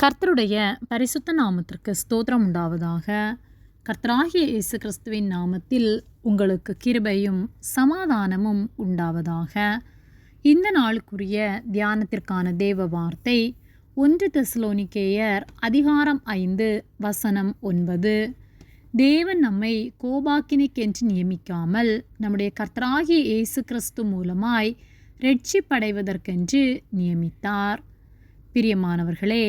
கர்த்தருடைய பரிசுத்த நாமத்திற்கு ஸ்தோத்திரம் உண்டாவதாக. கர்த்தராகிய இயேசு கிறிஸ்துவின் நாமத்தில் உங்களுக்கு கிருபையும் சமாதானமும் உண்டாவதாக. இந்த நாளுக்குரிய தியானத்திற்கான தேவ வார்த்தை ஒன்று தெஸ்லோனிக்கேயர் அதிகாரம் ஐந்து வசனம் ஒன்பது. தேவன் நம்மை கோபாக்கினைக்கென்று நியமிக்காமல் நம்முடைய கர்த்தராகிய இயேசு கிறிஸ்து மூலமாய் ரட்சிப்படைவதற்கென்று நியமித்தார். பிரியமானவர்களே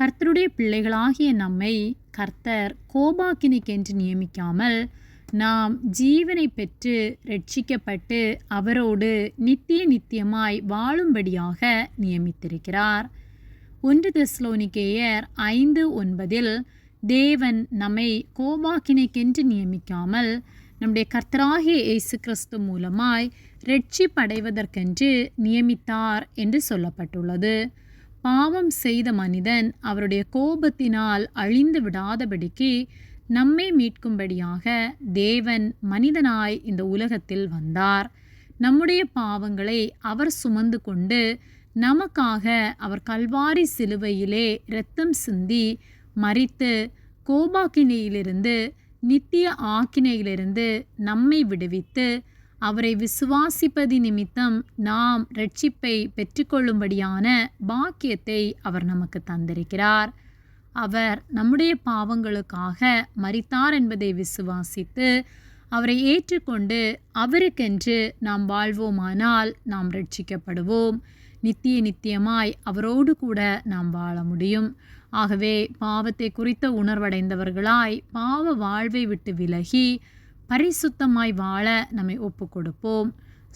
கர்த்தருடைய பிள்ளைகளாகிய நம்மை கர்த்தர் கோபாக்கினிக்கென்று நியமிக்காமல் நாம் ஜீவனை பெற்று ரட்சிக்கப்பட்டு அவரோடு நித்திய நித்தியமாய் வாழும்படியாக நியமித்திருக்கிறார். ஒன்று தெஸ்லோனிக்கேயர் ஐந்து ஒன்பதில் தேவன் நம்மை கோபாக்கினைக்கென்று நியமிக்காமல் நம்முடைய கர்த்தராகிய இயேசு கிறிஸ்து மூலமாய் ரட்சிப்படைவதற்கென்று நியமித்தார் என்று சொல்லப்பட்டுள்ளது. பாவம் செய்த மனிதன் அவருடைய கோபத்தினால் அழிந்து விடாதபடிக்கு நம்மை மீட்கும்படியாக தேவன் மனிதனாய் இந்த உலகத்தில் வந்தார். நம்முடைய பாவங்களை அவர் சுமந்து கொண்டு நமக்காக அவர் கல்வாரி சிலுவையிலே இரத்தம் சிந்தி மறித்து கோபாக்கினையிலிருந்து நித்திய ஆக்கினையிலிருந்து நம்மை விடுவித்து அவரை விசுவாசிப்பது நிமித்தம் நாம் ரட்சிப்பை பெற்றுக்கொள்ளும்படியான பாக்கியத்தை அவர் நமக்கு தந்திருக்கிறார். அவர் நம்முடைய பாவங்களுக்காக மறித்தார் என்பதை விசுவாசித்து அவரை ஏற்றுக்கொண்டு அவருக்கென்று நாம் வாழ்வோமானால் நாம் ரட்சிக்கப்படுவோம் நித்திய நித்தியமாய் அவரோடு கூட நாம் வாழ முடியும். ஆகவே பாவத்தை குறித்த உணர்வடைந்தவர்களாய் பாவ வாழ்வை விட்டு விலகி பரிசுத்தமாய் வாழ நம்மை ஒப்பு கொடுப்போம்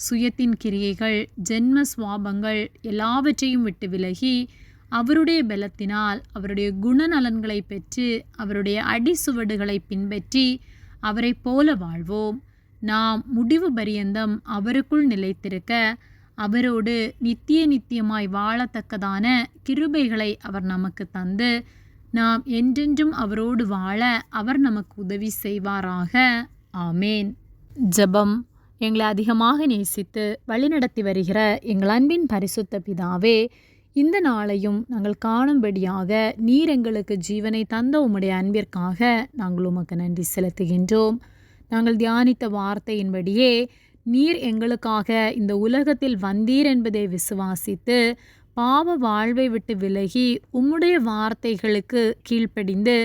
சுயத்தின் கிரியைகள் ஜென்ம சுவாபங்கள் எல்லாவற்றையும் விட்டு விலகி அவருடைய பலத்தினால் அவருடைய குணநலன்களை பெற்று அவருடைய அடிசுவடுகளை பின்பற்றி அவரை போல வாழ்வோம். நாம் முடிவு பரியந்தம் அவருக்குள் நிலைத்திருக்க அவரோடு நித்திய நித்தியமாய் வாழத்தக்கதான கிருபைகளை அவர் நமக்கு தந்து நாம் என்றென்றும் அவரோடு வாழ அவர் நமக்கு உதவி செய்வாராக. ஆமேன். ஜெபம் எங்களை அதிகமாக நேசித்து வழிநடத்தி வருகிற எங்கள் அன்பின் பரிசுத்த பிதாவே இந்த நாளையும் நாங்கள் காணும்படியாக நீர் எங்களுக்கு ஜீவனை தந்த உம்முடைய அன்பிற்காக நாங்கள் உமக்கு நன்றி செலுத்துகின்றோம். நாங்கள் தியானித்த வார்த்தையின்படியே நீர் எங்களுக்காக இந்த உலகத்தில் வந்தீர் என்பதை விசுவாசித்து பாவ வாழ்வை விட்டு விலகி உம்முடைய வார்த்தைகளுக்கு கீழ்ப்படிந்து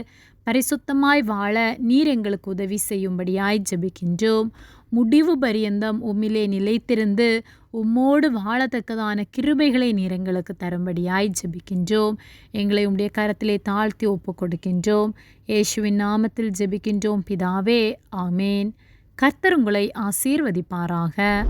பரிசுத்தமாய் வாழ நீர் எங்களுக்கு உதவி செய்யும்படியாய் ஜெபிக்கின்றோம். முடிவு பரியந்தம் உம்மிலே நிலைத்திருந்து உம்மோடு வாழத்தக்கதான கிருபைகளை நீர் எங்களுக்கு தரும்படியாய் ஜெபிக்கின்றோம். எங்களை உம்முடைய கரத்திலே தாழ்த்தி ஒப்பு கொடுக்கின்றோம் இயேசுவின் நாமத்தில் ஜெபிக்கின்றோம். பிதாவே ஆமேன். கர்த்தர் உங்களை ஆசீர்வதிப்பாராக.